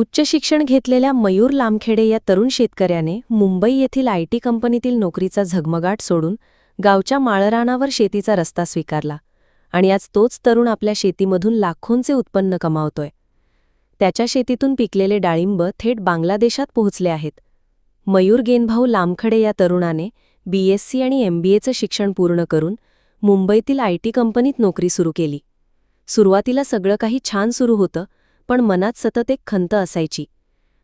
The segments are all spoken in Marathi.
उच्च शिक्षण घेतलेल्या मयूर लामखेडे या तरुण शेतकऱ्याने मुंबई येथील आय टी कंपनीतील नोकरीचा झगमगाट सोडून गावच्या माळरानावर शेतीचा रस्ता स्वीकारला आणि आज तोच तरुण आपल्या शेतीमधून लाखोंचे उत्पन्न कमावतोय. त्याच्या शेतीतून पिकलेले डाळिंब थेट बांगलादेशात पोहोचले आहेत. मयूर गेनभाऊ लामखडे या तरुणाने बीएससी आणि एमबीएचं शिक्षण पूर्ण करून मुंबईतील आय टी कंपनीत नोकरी सुरू केली. सुरुवातीला सगळं काही छान सुरू होतं पण मनात सतत एक खंत असायची.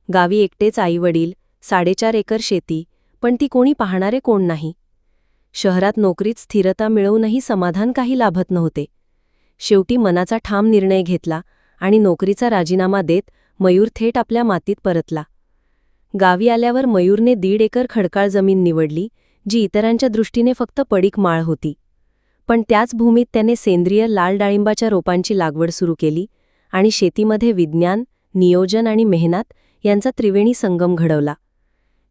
गावी एकटेच आईवडील साडेचार एकर शेती पण ती कोणी पाहणारे कोण नाही. शहरात नोकरीत स्थिरता मिळवूनही समाधान काही लाभत नव्हते. शेवटी मनाचा ठाम निर्णय घेतला आणि नोकरीचा राजीनामा देत मयूर थेट आपल्या मातीत परतला. गावी आल्यावर मयूरने दीड एकर खडकाळ जमीन निवडली जी इतरांच्या दृष्टीने फक्त पडीक माळ होती. पण त्याच भूमीत त्याने सेंद्रिय लाल डाळिंबाच्या रोपांची लागवड सुरू केली आणि शेतीमध्ये विज्ञान नियोजन आणि मेहनत यांचा त्रिवेणी संगम घडवला.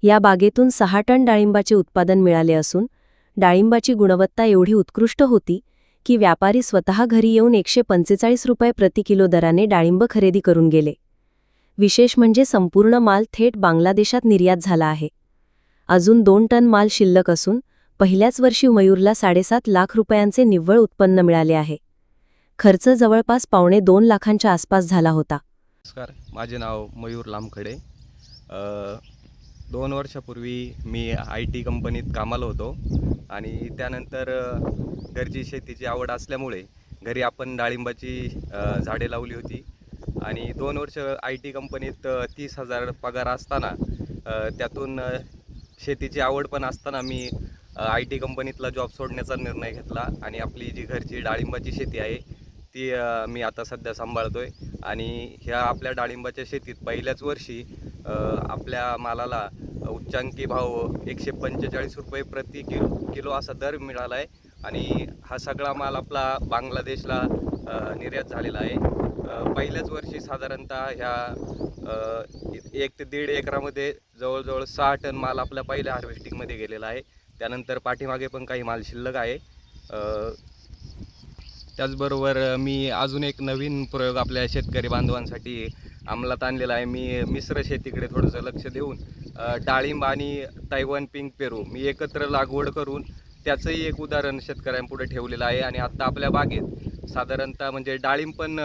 या बागेतून सहा टन डाळिंबाचे उत्पादन मिळाले असून डाळिंबाची गुणवत्ता एवढी उत्कृष्ट होती की व्यापारी स्वतः घरी येऊन एकशे पंचेचाळीस रुपये प्रति किलो दराने डाळिंब खरेदी करून गेले. विशेष म्हणजे संपूर्ण माल थेट बांगलादेशात निर्यात झाला आहे. अजून दोन टन माल शिल्लक असून पहिल्याच वर्षी मयूरला साडेसात लाख रुपयांचे निव्वळ उत्पन्न मिळाले आहे. खर्च जवळपास पावणे दोन लाखांच्या आसपास झाला होता. नमस्कार माझे नाव मयूर लामखडे. दोन वर्षापूर्वी मी आय टी कंपनीत कामाला होतो आणि त्यानंतर घरची शेतीची आवड असल्यामुळे घरी आपण डाळिंबाची झाडे लावली होती आणि दोन वर्ष आय टी कंपनीत तीस हजार पगार असताना त्यातून शेतीची आवड पण असताना मी आय टी कंपनीतला जॉब सोडण्याचा निर्णय घेतला आणि आपली जी घरची डाळिंबाची शेती आहे ती मी आता सध्या सांभाळतोय. आणि ह्या आपल्या डाळिंबाच्या शेतीत पहिल्याच वर्षी आपल्या मालाला उच्चांकी भाव एकशे पंचेचाळीस रुपये प्रति किलो किलो असा दर मिळाला आहे आणि हा सगळा माल आपला बांगलादेशला निर्यात झालेला आहे. पहिल्याच वर्षी साधारणतः ह्या एक ते दीड एकरामध्ये जवळजवळ सहा टन माल आपल्या पहिल्या हार्वेस्टिंगमध्ये गेलेला आहे. त्यानंतर पाठीमागे पण काही माल शिल्लक आहे. त्याचबरोबर मी अजून एक नवीन प्रयोग आपल्या शेतकरी बांधवांसाठी अंमलात आणलेला आहे. मी मिश्र शेतीकडे थोडंसं लक्ष देऊन डाळिंब आणि तैवान पिंक पेरू मी एकत्र लागवड करून त्याचंही एक उदाहरण शेतकऱ्यांपुढे ठेवलेलं आहे. आणि आत्ता आपल्या बागेत साधारणतः म्हणजे डाळिंब पण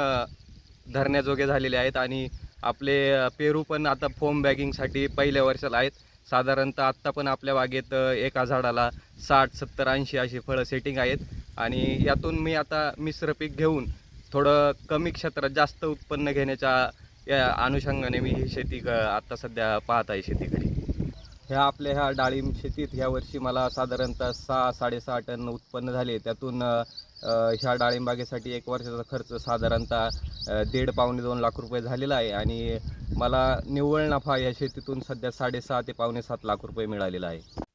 धरण्याजोगे झालेले आहेत आणि आपले पेरू पण आता फोम बॅगिंगसाठी पहिल्या वर्षाला आहेत. साधारणतः आत्ता पण आपल्या बागेत एका झाडाला साठ सत्तर ऐंशी अशी फळं सेटिंग आहेत. आणि यातून मी आता मिश्र पीक घेऊन थोडं कमी क्षेत्रात जास्त उत्पन्न घेण्याच्या या अनुषंगाने मी ही शेती क- आत्ता सध्या पाहत आहे शेतीकडे ह्या आपल्या ह्या डाळिंब शेतीत ह्या वर्षी मला साधारणतः सहा साडेसहा टन उत्पन्न झाले. त्यातून ह्या डाळिंबागेसाठी एक वर्षाचा खर्च साधारणतः दीड पावणे दोन लाख रुपये झालेला आहे. आणि मला निव्वळ नफा या शेतीतून सध्या साडेसहा ते पावणे सात लाख रुपये मिळालेला आहे.